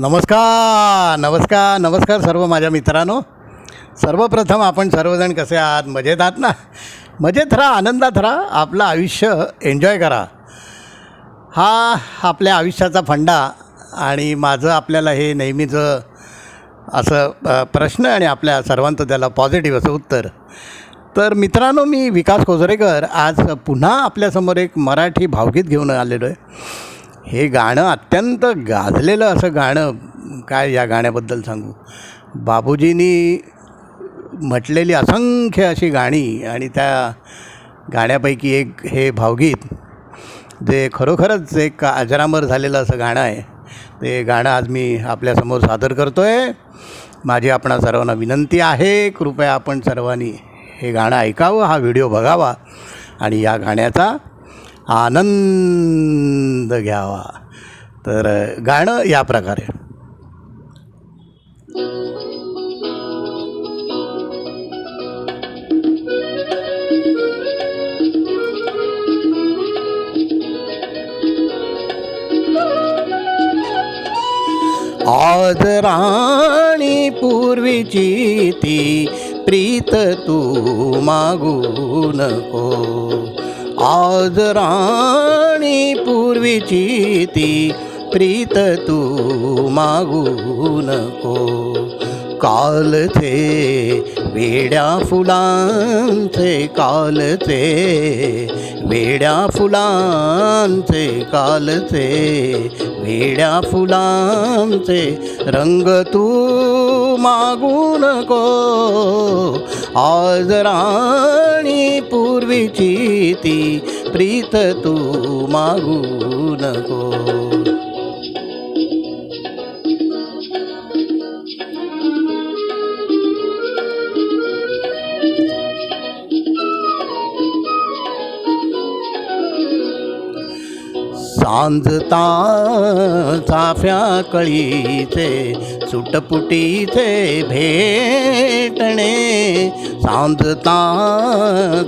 नमस्कार नमस्कार नमस्कार सर्व माझ्या मित्रांनो. सर्वप्रथम आपण सर्वजण कसे आहात? मजेत आहात ना? मजेत राहा आनंदात राहा. आपलं आयुष्य एन्जॉय करा. हा आपल्या आयुष्याचा फंडा आणि माझं आपल्याला हे नेहमीचं असं प्रश्न आणि आपल्या सर्वांचं त्याला पॉझिटिव्ह असं उत्तर. तर मित्रांनो मी विकास कोजरेकर आज पुन्हा आपल्यासमोर एक मराठी भावगीत घेऊन आलेलो आहे. हे गाणं अत्यंत गाजलेलं असं गाणं काय या गाण्याबद्दल सांगू? बाबूजींनी म्हटलेली असंख्य अशी गाणी आणि त्या गाण्यापैकी एक हे भावगीत जे खरोखरच एक अजरामर झालेलं असं गाणं आहे. ते गाणं आज मी आपल्यासमोर सादर करतो आहे माझी आपणा सर्वांना विनंती आहे कृपया आपण सर्वांनी हे गाणं ऐकावं हा व्हिडिओ बघावा आणि या गाण्याचा आनंद घ्यावा. तर गाणं या प्रकारे. आज राणी पूर्वीची ती प्रीत तू मागू नको. आज राणी पूर्वीची ती प्रीत तू मागू नको. कालचे वेड्या फुलांचे कालचे वेड्या फुलांचे कालचे वेड्या फुलांचे रंग तू मागू नको आज राणी पूर्वीची ती प्रीत तू मागू नको सांजता चाफ्या कळीचे सुटपुटीचे भेटणे. सांजता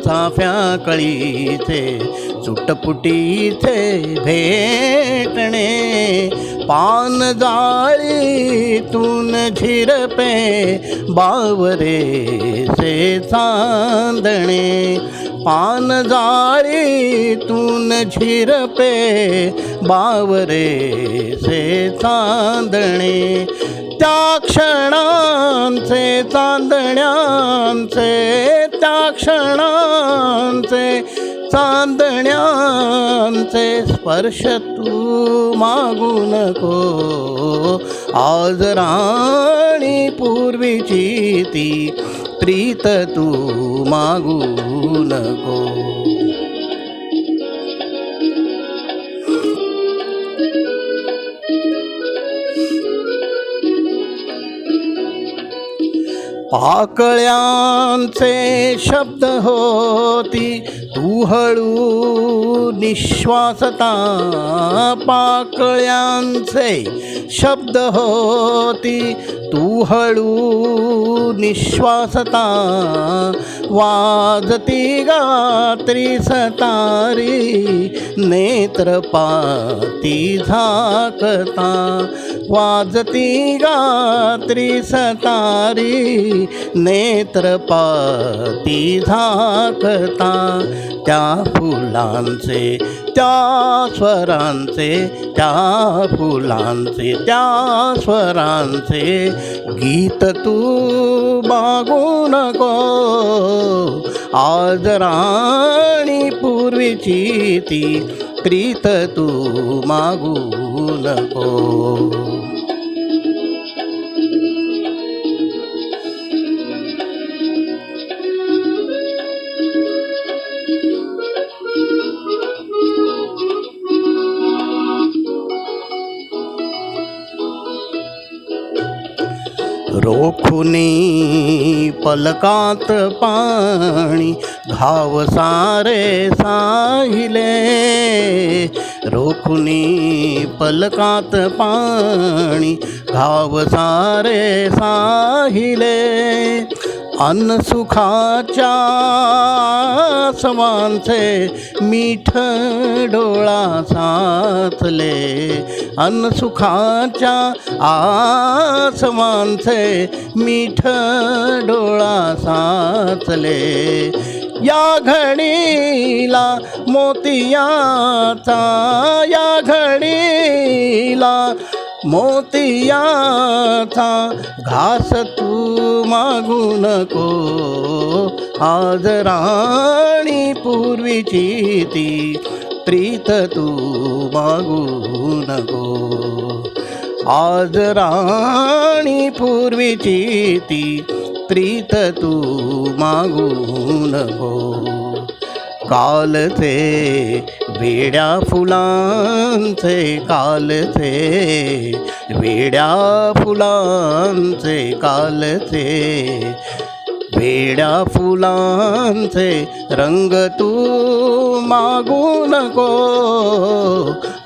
चाफ्या कळीचे सुटपुटीचे भेटणे. पान जाळीतून झिरपे बावरे से चांदणे. पान जाळीतून झिरपे बावरे से चांदणे. त्या क्षणांचे चांदण्यांचे त्या क्षणांचे चांदण्यांचे स्पर्श तू मागू नको. आज राणी पूर्वीची ती प्रीत तू मागू नको. पाकळ्यांचे शब्द होती दुहळू निश्वासता पाकळ्यांचे शब्द होती. तुहळू निश्वासता वाजती गात्री सतारी नेत्रपाती झाकता. वाजती गात्री सतारी नेत्रपाती झाकता. त्या फुलांचे त्या स्वरांचे त्या फुलांचे त्या स्वरांचे गीत तू मागू नको. आज राणी पूर्वीची ती प्रीत तू मागू नको. रोखुनी पलकात पाणी घाव सारे साहिले. रोखुनी पलकात पाणी घाव सारे साहिले. अन्न सुखाच्या समानचे मीठ डोळा साचले. अन्न सुखाच्या आसमानचे मीठ डोळा साचले. या घडीला मोतियाचा या घडीला मोतियाचा घास तू मागू नको आज राणी पूर्वीची ती प्रीत तू मागू नको आज राणी पूर्वीची ती प्रीत तू मागू नको कालचे वेड्या फुलांचे कालचे वेड्या फुलांचे कालचे वेड्या फुलांचे रंग तू मागू नको.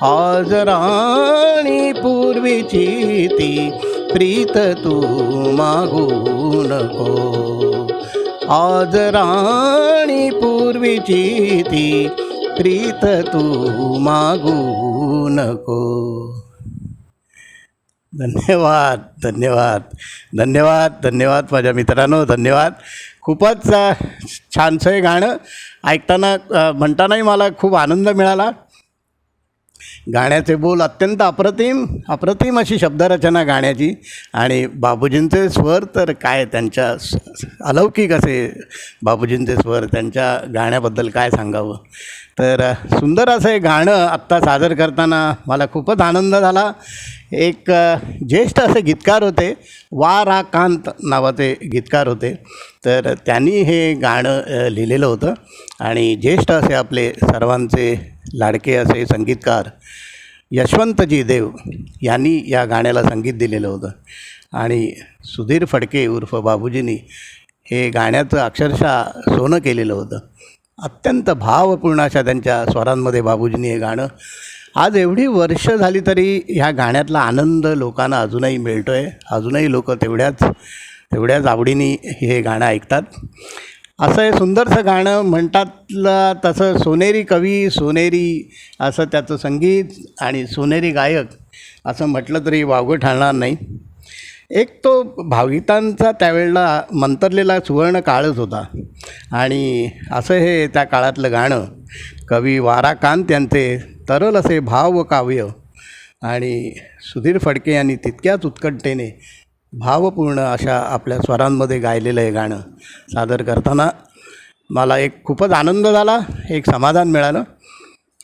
आज राणी पूर्वीची ती प्रीत तू मागू नको. आज राणी पूर्वीची ती प्रीत तू मागू नको. धन्यवाद धन्यवाद धन्यवाद धन्यवाद माझ्या मित्रांनो धन्यवाद. खूपच छानसं हे गाणं ऐकताना म्हणतानाही मला खूप आनंद मिळाला. गाण्याचे बोल अत्यंत अप्रतिम अप्रतिम अशी शब्दरचना गाण्याची. आणि बाबूजींचे स्वर तर काय त्यांच्या अलौकिक असे बाबूजींचे स्वर त्यांच्या गाण्याबद्दल काय सांगावं? तर सुंदर असं हे गाणं आत्ता सादर करताना मला खूपच आनंद झाला. एक ज्येष्ठ असे गीतकार होते वा रा कांत नावाचे गीतकार होते. तर त्यांनी हे गाणं लिहिलेलं होतं. आणि ज्येष्ठ असे आपले सर्वांचे लाडके असे संगीतकार यशवंतजी देव यांनी या गाण्याला संगीत दिलेलं होतं. आणि सुधीर फडके उर्फ बाबूजींनी हे गाण्याचं अक्षरशः सोनं केलेलं होतं. अत्यंत भावपूर्ण अशा त्यांच्या स्वरांमध्ये बाबूजींनी हे गाणं. आज एवढी वर्ष झाली तरी ह्या गाण्यातला आनंद लोकांना अजूनही मिळतो आहे अजूनही लोक तेवढ्याच तेवढ्याच आवडीने हे गाणं ऐकतात. असं हे सुंदरसं गाणं म्हणतातलं तसं सोनेरी कवी सोनेरी असं त्याचं संगीत आणि सोनेरी गायक असं म्हटलं तरी वावगं ठरणार नाही. एक तो भाविकांचा त्यावेळेला मंतरलेला सुवर्ण काळच होता. आणि असं हे त्या काळातलं गाणं कवी वाराकांत यांचे तरल असे भाव काव्य आणि सुधीर फडके यांनी तितक्याच उत्कटतेने भावपूर्ण अशा आपल्या स्वरांमध्ये गायलेलं हे गाणं सादर करताना मला एक खूपच आनंद झाला एक समाधान मिळालं.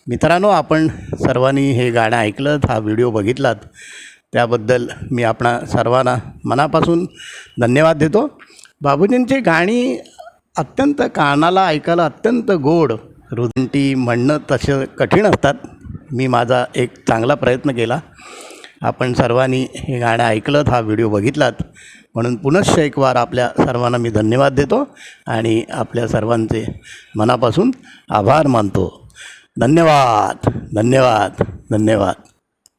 मित्रांनो आपण सर्वांनी हे गाणं ऐकलं हा व्हिडिओ बघितलात. त्याबद्दल मी आपणा सर्वांना मनापासून धन्यवाद देतो. बाबूजींची गाणी अत्यंत कानाला ऐकायला अत्यंत गोड रुदंटी म्हणणं तसं कठीण असतात. मी माझा एक चांगला प्रयत्न केला. आपण सर्वांनी हे गाणं ऐकलं हा व्हिडिओ बघितलात. म्हणून पुनश्च एक वार आपल्या सर्वांना मी धन्यवाद देतो आणि आपल्या सर्वांचे मनापासून आभार मानतो. धन्यवाद धन्यवाद धन्यवाद.